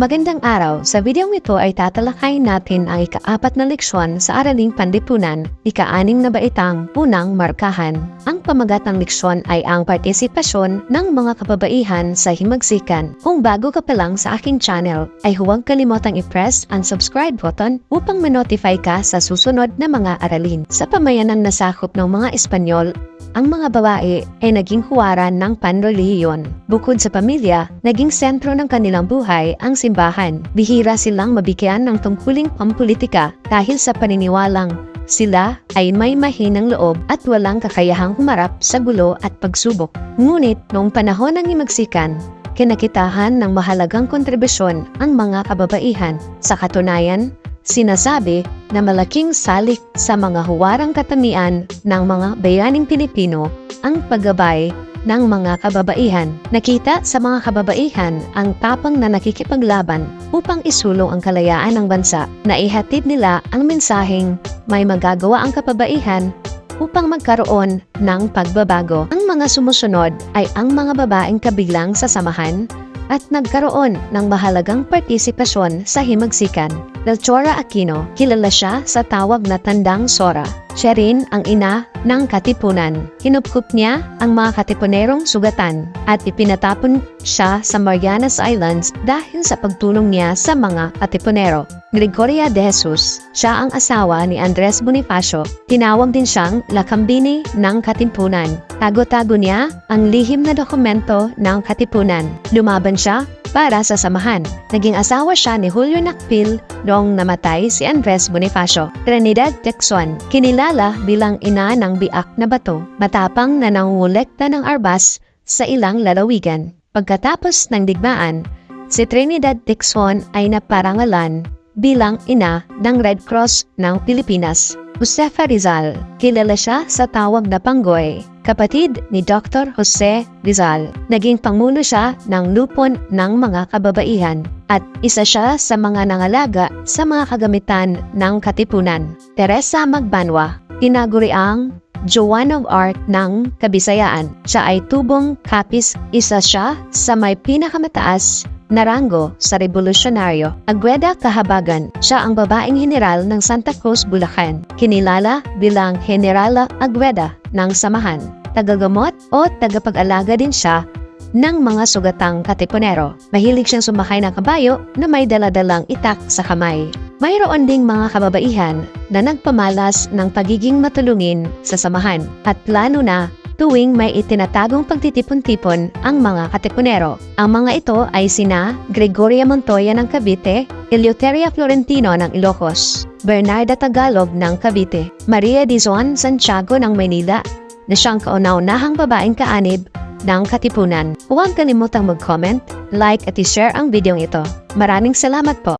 Magandang araw! Sa videong ito ay tatalakayin natin ang ikaapat na leksyon sa Araling Pandipunan, ika-anim na baitang Unang Markahan. Ang pamagat ng leksyon ay ang partisipasyon ng mga kababaihan sa himagsikan. Kung bago ka pa lang sa aking channel, ay huwag kalimotang i-press ang subscribe button upang ma-notify ka sa susunod na mga aralin. Sa pamayanan na sakop ng mga Espanyol, ang mga babae ay naging huwaran ng panrelihiyon. Bukod sa pamilya, naging sentro ng kanilang buhay ang simbahan. Bihira silang mabigyan ng tungkuling pampolitika dahil sa paniniwalang sila ay may mahinang loob at walang kakayahang humarap sa gulo at pagsubok. Ngunit noong panahon ng himagsikan, kinakitahan ng mahalagang kontribusyon ang mga kababaihan. Sa katunayan, sinasabi na malaking salik sa mga huwarang katamian ng mga bayaning Pilipino ang paggabay ng mga kababaihan. Nakita sa mga kababaihan ang tapang na nakikipaglaban upang isulong ang kalayaan ng bansa na ihatid nila ang mensaheng may magagawa ang kababaihan upang magkaroon ng pagbabago. Ang mga sumusunod ay ang mga babaeng kabilang sa samahan at nagkaroon ng mahalagang partisipasyon sa himagsikan. Melchora Aquino, kilala siya sa tawag na Tandang Sora. Siya rin ang ina ng katipunan. Hinupkup niya ang mga katipunerong sugatan at ipinatapon siya sa Marianas Islands dahil sa pagtulong niya sa mga katipunero. Gregoria de Jesus, siya ang asawa ni Andres Bonifacio. Tinawag din siyang Lakambini ng Katipunan. Tago-tago niya ang lihim na dokumento ng Katipunan. Lumaban siya para sa samahan. Naging asawa siya ni Julio Nakpil noong namatay si Andres Bonifacio. Trinidad Texon, kinilala bilang ina ng biak na bato, matapang na nangungulekta ng arbas sa ilang lalawigan. Pagkatapos ng digmaan, si Trinidad Texon ay naparangalan bilang ina ng Red Cross ng Pilipinas. Josefa Rizal, kilala siya sa tawag na Panggoy, kapatid ni Dr. Jose Rizal. Naging pangulo siya ng lupon ng mga kababaihan at isa siya sa mga nangalaga sa mga kagamitan ng katipunan. Teresa Magbanwa, tinaguriang Joan of Arc ng Kabisayaan. Siya ay tubong kapis, isa siya sa may pinakamataas na ranggo sa revolusyonaryo. Agueda Kahabagan, siya ang babaeng general ng Santa Cruz, Bulacan. Kinilala bilang Generala Agueda ng Samahan. Tagagamot o tagapag-alaga din siya ng mga sugatang katipunero. Mahilig siyang sumakay ng kabayo na may daladalang itak sa kamay. Mayroon ding mga kababaihan na nagpamalas ng pagiging matulungin sa samahan at plano na tuwing may itinatagong pagtitipon-tipon ang mga katipunero. Ang mga ito ay sina Gregoria Montoya ng Cavite, Eleuteria Florentino ng Ilocos, Bernarda Tagalog ng Cavite, Maria Dizon Santiago ng Maynila, na siyang kauna-unahang babaeng kaanib ng Katipunan. Huwag kalimutang mag-comment, like at i-share ang video ito. Maraming salamat po!